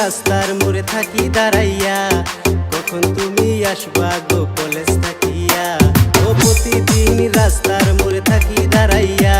রাস্তার মোড়ে থাকি দাঁড়াইয়া। কখন তুমি আসবা গো কলেজ থাকিয়া? ও প্রতিদিন রাস্তার মোড়ে থাকি দাঁড়াইয়া।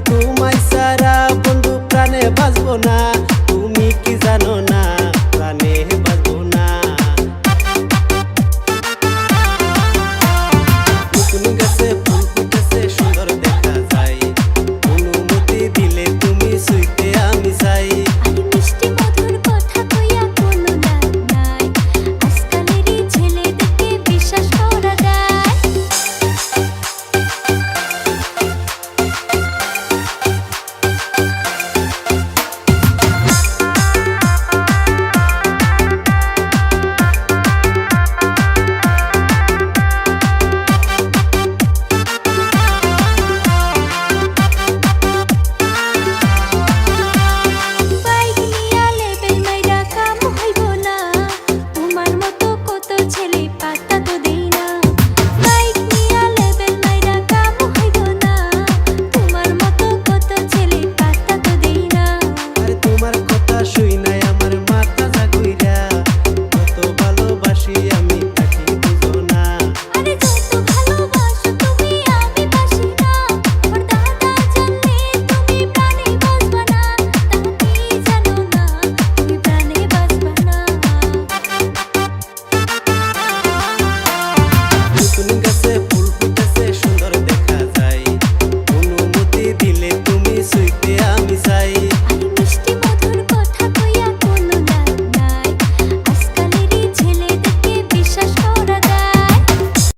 আমি তোমায় সারা বন্ধু প্রাণে বাঁচবো না।